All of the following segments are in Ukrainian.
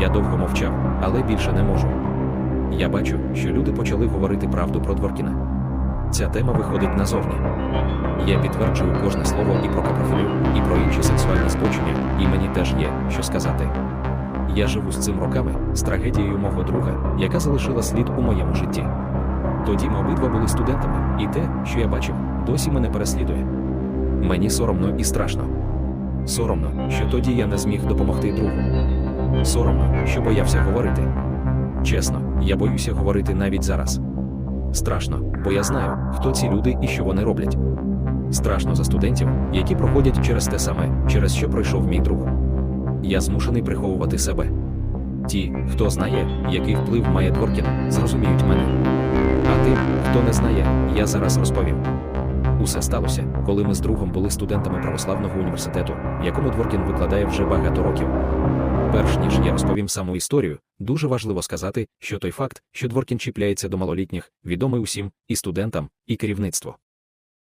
Я довго мовчав, але більше не можу. Я бачу, що люди почали говорити правду про Дворкіна. Ця тема виходить назовні. Я підтверджую кожне слово і про капрофілю, і про інші сексуальні збочення, і мені теж є, що сказати. Я живу з цим роками, з трагедією мого друга, яка залишила слід у моєму житті. Тоді ми обидва були студентами, і те, що я бачив, досі мене переслідує. Мені соромно і страшно. Соромно, що тоді я не зміг допомогти другу. Соромно, що боявся говорити. Чесно, я боюся говорити навіть зараз. Страшно, бо я знаю, хто ці люди і що вони роблять. Страшно за студентів, які проходять через те саме, через що пройшов мій друг. Я змушений приховувати себе. Ті, хто знає, який вплив має Дворкін, зрозуміють мене. А тим, хто не знає, я зараз розповім. Усе сталося, коли ми з другом були студентами православного університету, якому Дворкін викладає вже багато років. Перш ніж я розповім саму історію, дуже важливо сказати, що той факт, що Дворкін чіпляється до малолітніх, відомий усім і студентам, і керівництву.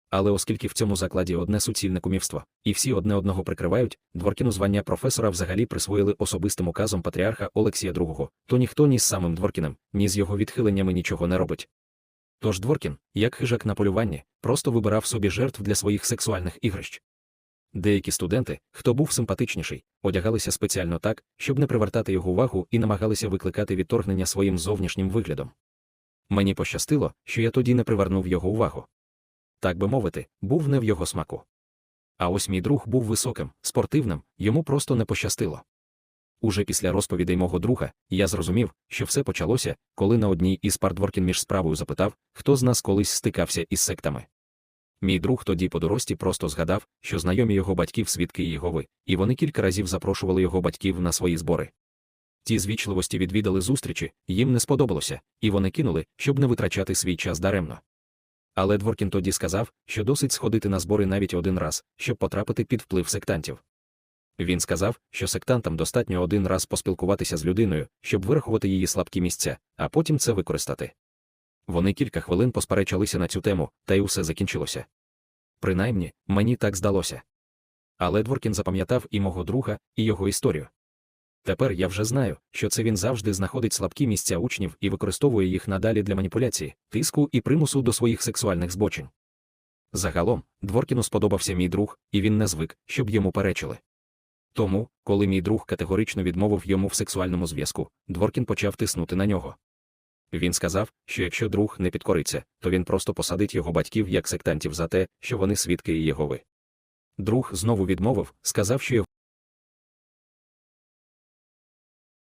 Але оскільки в цьому закладі одне суцільне кумівство, і всі одне одного прикривають, Дворкіну звання професора взагалі присвоїли особистим указом патріарха Олексія II, то ніхто ні з самим Дворкіним, ні з його відхиленнями нічого не робить. Тож Дворкін, як хижак на полюванні, просто вибирав собі жертв для своїх сексуальних ігрищ. Деякі студенти, хто був симпатичніший, одягалися спеціально так, щоб не привертати його увагу і намагалися викликати відторгнення своїм зовнішнім виглядом. Мені пощастило, що я тоді не привернув його увагу. Так би мовити, був не в його смаку. А ось мій друг був високим, спортивним, йому просто не пощастило. Уже після розповідей мого друга я зрозумів, що все почалося, коли на одній із пар Дворкін між справою запитав, хто з нас колись стикався із сектами. Мій друг тоді по дорості просто згадав, що знайомі його батьків свідки Єгови, і вони кілька разів запрошували його батьків на свої збори. Ті звічливості відвідали зустрічі, їм не сподобалося, і вони кинули, щоб не витрачати свій час даремно. Але Дворкін тоді сказав, що досить сходити на збори навіть один раз, щоб потрапити під вплив сектантів. Він сказав, що сектантам достатньо один раз поспілкуватися з людиною, щоб вирахувати її слабкі місця, а потім це використати. Вони кілька хвилин посперечалися на цю тему, та й усе закінчилося. Принаймні, мені так здалося. Але Дворкін запам'ятав і мого друга, і його історію. Тепер я вже знаю, що це він завжди знаходить слабкі місця учнів і використовує їх надалі для маніпуляції, тиску і примусу до своїх сексуальних збочень. Загалом, Дворкіну сподобався мій друг, і він не звик, щоб йому перечили. Тому, коли мій друг категорично відмовив йому в сексуальному зв'язку, Дворкін почав тиснути на нього. Він сказав, що якщо друг не підкориться, то він просто посадить його батьків як сектантів за те, що вони свідки Єгови. Друг знову відмовив, сказав, що його